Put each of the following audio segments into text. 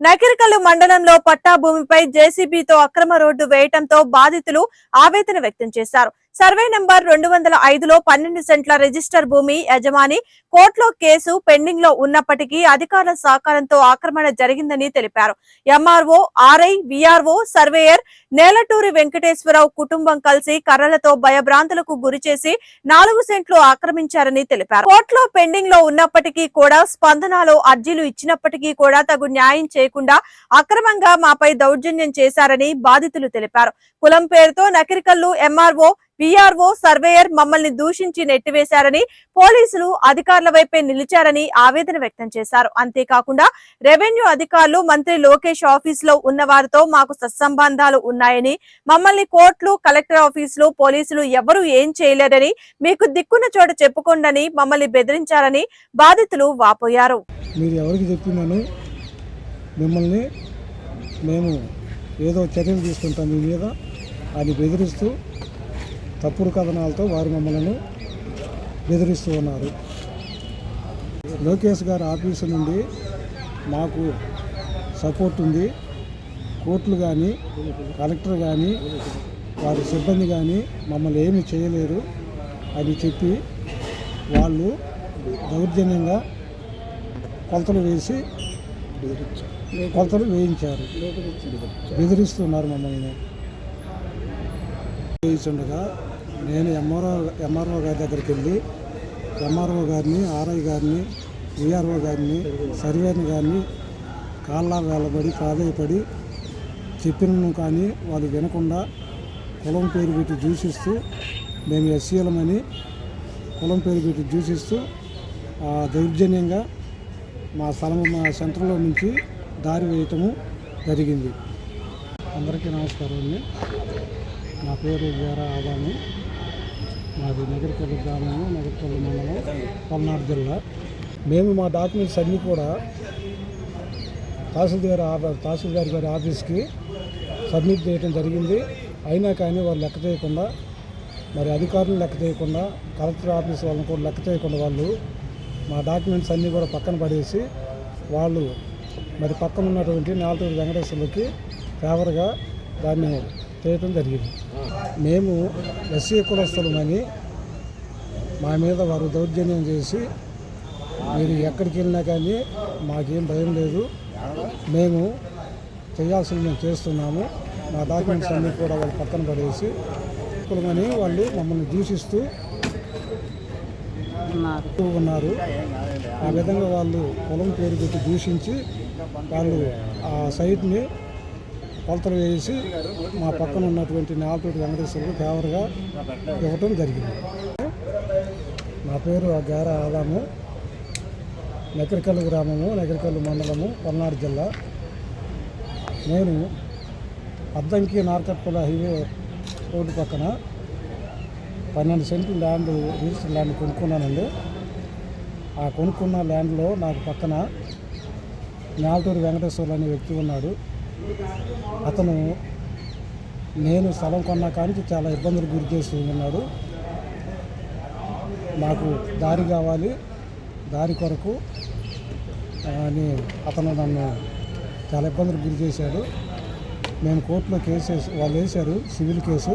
నకిరికల్లు మండలంలో పట్టా భూమిపై జేసీబీతో అక్రమ రోడ్డు వేయటంతో బాధితులు ఆవేదన వ్యక్తం చేశారు. సర్వే నంబర్ రెండు వందల ఐదులో పన్నెండు సెంట్ల రిజిస్టర్ భూమి యజమాని కోర్టులో కేసు పెండింగ్లో ఉన్నప్పటికీ అధికారుల సహకారంతో ఆక్రమణ జరిగిందని తెలిపారు. MRO RI VRO surveyor Nelaturi Venkateswara Rao కుటుంబం కలిసి కర్రలతో భయభ్రాంతులకు గురి చేసి నాలుగు సెంట్లు ఆక్రమించారని తెలిపారు. కోర్టులో పెండింగ్లో ఉన్నప్పటికీ కూడా స్పందనలో అర్జీలు ఇచ్చినప్పటికీ కూడా తగు న్యాయం చేయకుండా అక్రమంగా మాపై దౌర్జన్యం చేశారని బాధితులు తెలిపారు. కులం పేరుతో నకిరికల్లు ఎంఆర్ఓ పీఆర్ఓ సర్వేయర్ మమ్మల్ని దూషించి నెట్టివేశారని పోలీసులు అధికారుల వైపే నిలిచారని ఆవేదన వ్యక్తం చేశారు. అంతేకాకుండా రెవెన్యూ అధికారులు మంత్రి లోకేష్ ఆఫీస్లో ఉన్న వారితో మాకు సత్సంబంధాలు ఉన్నాయని మమ్మల్ని కోర్టులు కలెక్టర్ ఆఫీసులు పోలీసులు ఎవరూ ఏం చేయలేరని మీకు దిక్కున్న చోట చెప్పుకోండని మమ్మల్ని బెదిరించారని బాధితులు వాపోయారు. మీరు ఎవరికి చెప్పినాను మిమ్మల్ని మేము ఏదో చర్యలు తీసుకుంటాం మీ మీద అని బెదిరిస్తూ తప్పుడు కథనాలతో వారు మమ్మల్ని బెదిరిస్తూ ఉన్నారు. లోకేష్ గారి ఆఫీసు నుండి మాకు సపోర్ట్ ఉంది. కోర్టులు కానీ కలెక్టర్ కానీ వారి సిబ్బంది కానీ మమ్మల్ని ఏమి చేయలేరు అని చెప్పి వాళ్ళు దౌర్జన్యంగా కొలతలు వేసి కొలతలు వేయించారు. బెదిరిస్తున్నారు మమ్మల్ని. వేయించుండగా నేను ఎంఆర్ఓ ఎంఆర్ఓ గారి దగ్గరికి వెళ్ళి ఎంఆర్ఓ గారిని ఆర్ఐ గారిని విఆర్ఓ గారిని సర్వేని గారిని కాళ్ళ వేలబడి కాదయపడి చెప్పిన కానీ వాళ్ళు వినకుండా కులం పేరు పెట్టి దూషిస్తూ మేము ఎస్సీలమని కులం పేరు పెట్టి దూషిస్తూ దౌర్జన్యంగా మా స్థలం మా సెంటర్లో నుంచి దారి వేయటము జరిగింది. అందరికీ నమస్కారం అండి. నా పేరు వీర ఆదాము మాది నగరపల్లి గ్రామము నగరపల్లి మండలం పల్నాడు జిల్లా. మేము మా డాక్యుమెంట్స్ అన్నీ కూడా తహసీల్దార్ ఆఫీస్ తహసీల్దార్ గారి ఆఫీస్కి సబ్మిట్ చేయడం జరిగింది. అయినా కానీ వాళ్ళు లెక్క చేయకుండా మరి అధికారులు లెక్క చేయకుండా కలెక్టర్ ఆఫీస్ వాళ్ళని కూడా లెక్క చేయకుండా వాళ్ళు మా డాక్యుమెంట్స్ అన్నీ కూడా పక్కన పడేసి వాళ్ళు మరి పక్కన ఉన్నటువంటి నాలుగు వెంకటేశ్వర్లకి ఫేవర్గా దాన్ని చేయటం జరిగింది. మేము ఎస్సీ కులస్తులమని మా మీద వారు దౌర్జన్యం చేసి మీరు ఎక్కడికి వెళ్ళినా కానీ మాకేం భయం లేదు. మేము చేయాల్సింది మేము చేస్తున్నాము. మా డాక్యుమెంట్స్ అన్నీ కూడా వాళ్ళు పక్కన పడేసి కులమని వాళ్ళు మమ్మల్ని దూషిస్తూ ఉన్నారు. ఆ విధంగా వాళ్ళు పొలం పేరు పెట్టి దూషించి వాళ్ళు ఆ సైట్ని కొలతలు వేసి మా పక్కన ఉన్నటువంటి నాలుగు వెంకటేశ్వరులు ఫేవర్గా ఇవ్వటం జరిగింది. నా పేరు గార ఆదాము. నకరికల్లు గ్రామము నకరికల్లు మండలము పల్నాడు జిల్లా. నేను అద్దంకి నార్కట్పల హైవే రోడ్డు పక్కన పన్నెండు సెంట్లు ల్యాండ్ రిజిస్టర్ ల్యాండ్ కొనుక్కున్నానండి. ఆ కొనుక్కున్న ల్యాండ్లో నాకు పక్కన నాల్టూరి వెంకటేశ్వర్లు అనే వ్యక్తి ఉన్నాడు. అతను నేను స్థలం కొన్నా కానీ చాలా ఇబ్బందులు గురి చేస్తూ ఉన్నాడు. మాకు దారి కావాలి దారి కొరకు అని అతను నన్ను చాలా ఇబ్బందులు గురి చేశాడు. మేము కోర్టులో కేసు వేసి వాళ్ళు వేశారు సివిల్ కేసు.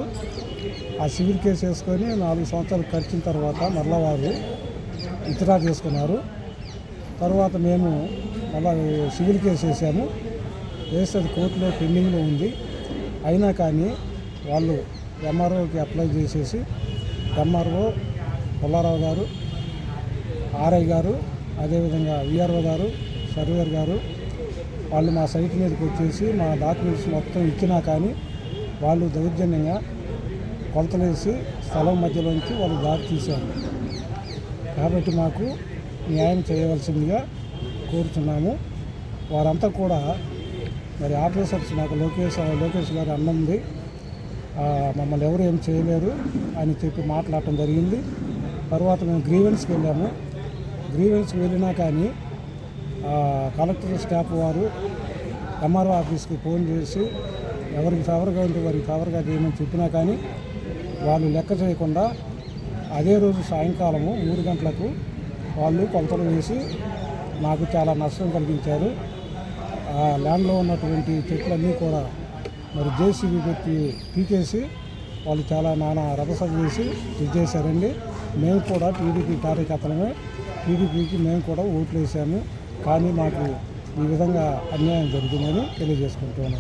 ఆ సివిల్ కేసు వేసుకొని నాలుగు సంవత్సరాలు ఖర్చిన తర్వాత మరలా వారు విత్డ్రా చేసుకున్నారు. తర్వాత మేము మళ్ళా సివిల్ కేసు వేసాము. కేసు అది కోర్టులో పెండింగ్లో ఉంది. అయినా కానీ వాళ్ళు ఎంఆర్ఓకి అప్లై చేసేసి ఎంఆర్ఓ పుల్లారావు గారు ఆర్ఐ గారు అదేవిధంగా విఆర్ఓ గారు సర్వేర్ గారు వాళ్ళు మా సైట్ మీదకి వచ్చేసి మా డాక్యుమెంట్స్ మొత్తం ఇచ్చినా కానీ వాళ్ళు దౌర్జన్యంగా కొలతలేసి స్థలం మధ్యలోంచి వాళ్ళు దారి తీశారు. కాబట్టి మాకు న్యాయం చేయవలసిందిగా కోరుతున్నాము. వారంతా కూడా మరి ఆఫీసర్స్ నాకు లోకేష్ లోకేష్ గారు అన్న ఉంది. మమ్మల్ని ఎవరు ఏం చేయలేరు. అని చెప్పి మాట్లాడటం జరిగింది. తర్వాత మేము గ్రీవెన్స్కి వెళ్ళాము. గ్రీవెన్స్కి వెళ్ళినా కానీ కలెక్టర్ స్టాఫ్ వారు ఎంఆర్ఓ ఆఫీస్కి ఫోన్ చేసి ఎవరికి ఫేవర్గా ఉంటే వారికి ఫేవర్గా చేయమని చెప్పినా కానీ వాళ్ళు లెక్క చేయకుండా అదే రోజు సాయంకాలము మూడు గంటలకు వాళ్ళు కొలతలు వేసి నాకు చాలా నష్టం కలిగించారు. ఆ, ల్యాండ్లో ఉన్నటువంటి చెట్లన్నీ కూడా మరి జేసీబీ పెట్టి పీకేసి వాళ్ళు చాలా నానా రభస చేసి ఇది చేశారండి. మేము కూడా టీడీపీ కార్యకర్తలమే. టీడీపీకి మేము కూడా ఓట్లు వేసాము కానీ మాకు ఈ విధంగా అన్యాయం జరుగుతుందని తెలియజేసుకుంటున్నాను